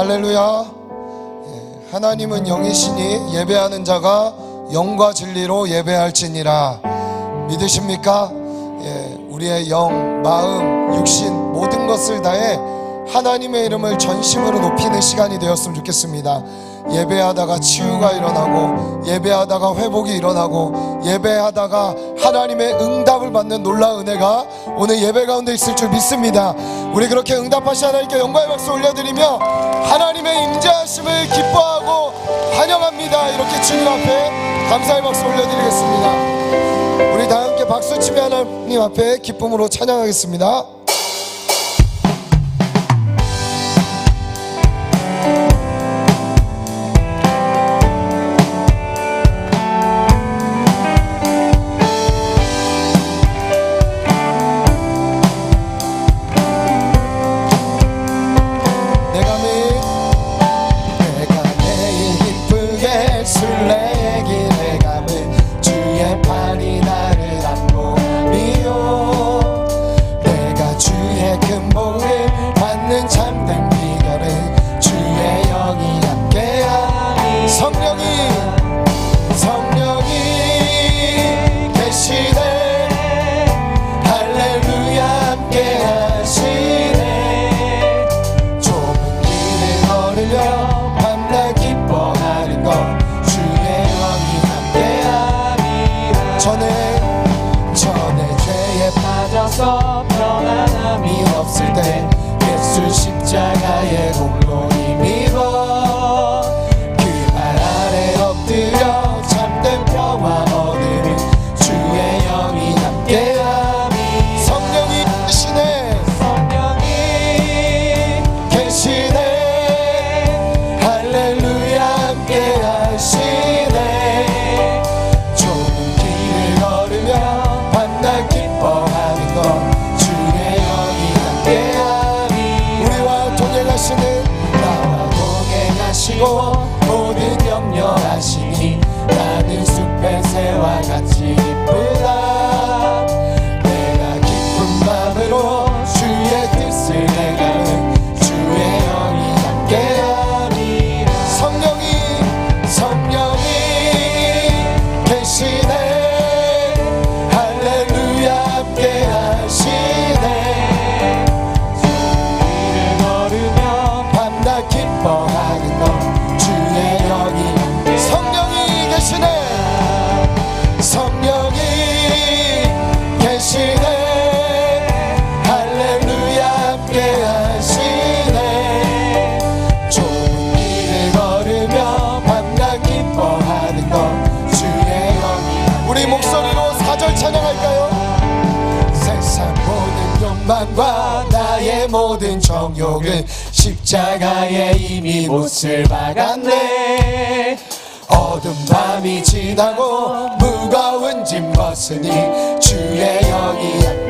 할렐루야. 예, 하나님은 영이시니 예배하는 자가 영과 진리로 예배할지니라. 믿으십니까? 예, 우리의 영, 마음, 육신 모든 것을 다해 하나님의 이름을 전심으로 높이는 시간이 되었으면 좋겠습니다. 예배하다가 치유가 일어나고 예배하다가 회복이 일어나고 예배하다가 하나님의 응답을 받는 놀라운 은혜가 오늘 예배 가운데 있을 줄 믿습니다. 우리 그렇게 응답하신 하나님께 영광의 박수 올려드리며 하나님의 임재하심을 기뻐하고 환영합니다. 이렇게 주님 앞에 감사의 박수 올려드리겠습니다. 우리 다 함께 박수 치며 하나님 앞에 기쁨으로 찬양하겠습니다. 정욕은 십자가에 이미 못을 박았네 어둠 밤이 지나고 무거운 짐 벗으니 주의 영이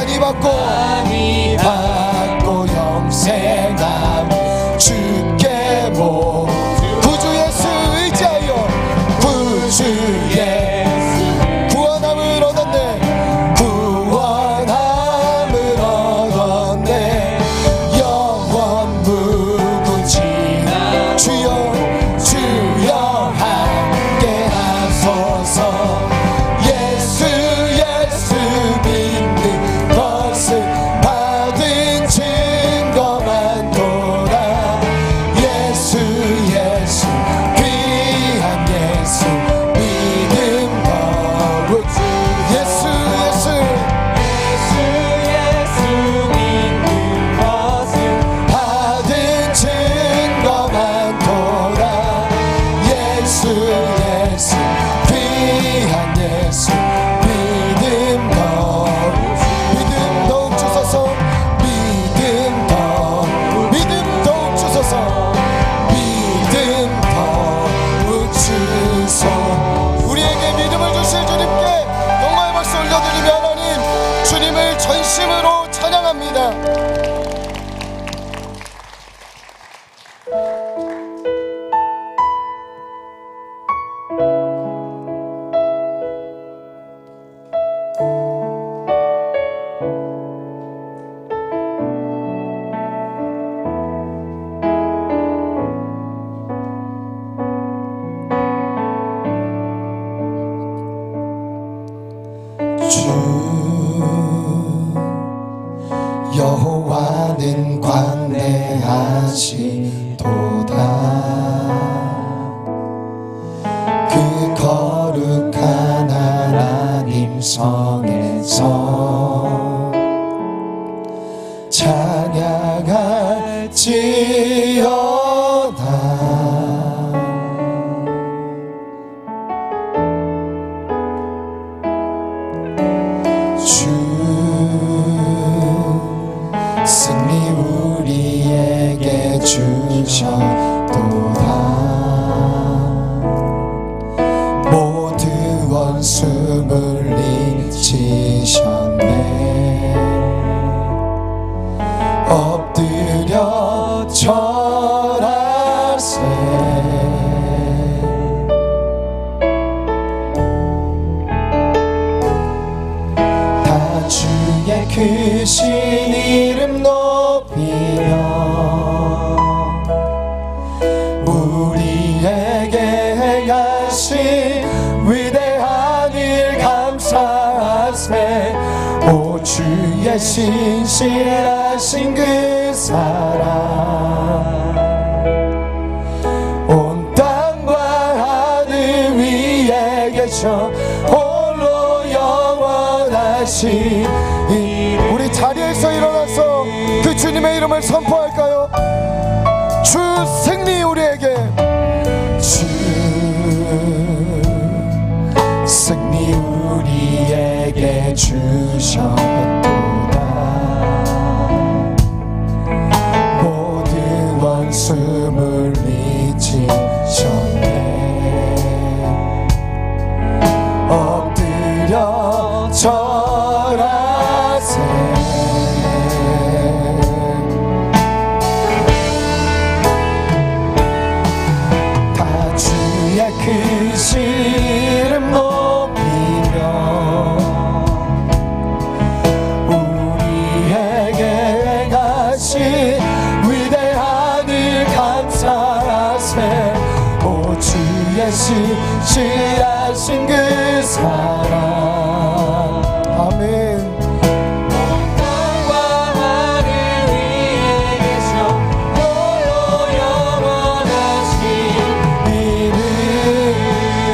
많이 받고 많이 받고 영생. 전심으로 찬양합니다 찬양할지어다. 주 승리 우리에게 주셨도다. 모두 원수 물리치셨 신실하신 그 사랑 온 땅과 하늘 위에 계셔 홀로 영원하신 우리 자리에서 일어나서 그 주님의 이름을 선포할까요? 주 승리 우리에게. 주 승리 우리에게 주셨도다 물리치셨네 신실하신 그 사랑. 아멘.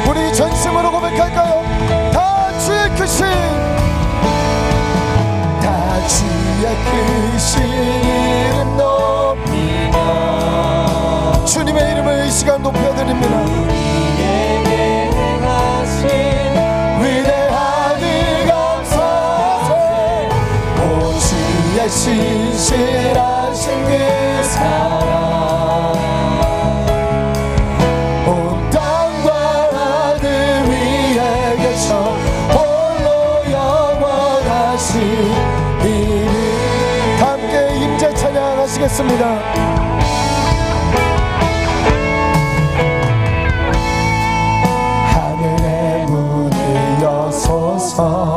우리 전심으로 고백할까요? 다 주의 크신. 다 주의 크신 이름 높이며. 주님의 이름을 이 시간 높여 하시겠습니다. 하늘의 문을 여소서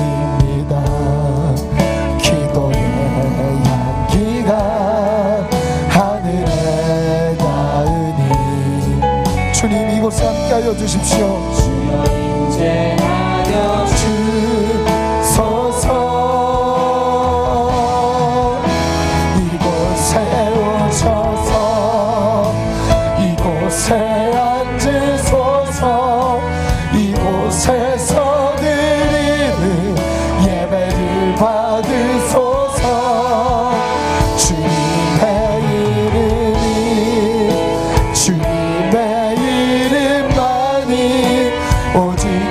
주십시오. 주여 인재.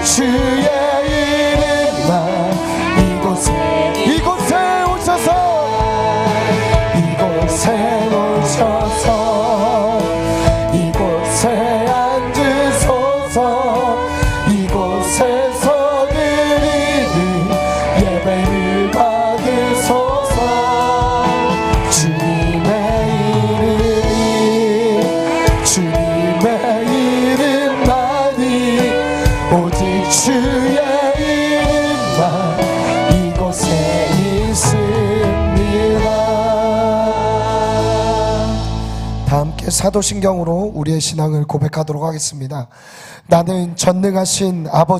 去 사도신경으로 우리의 신앙을 고백하도록 하겠습니다. 나는 전능하신 아버지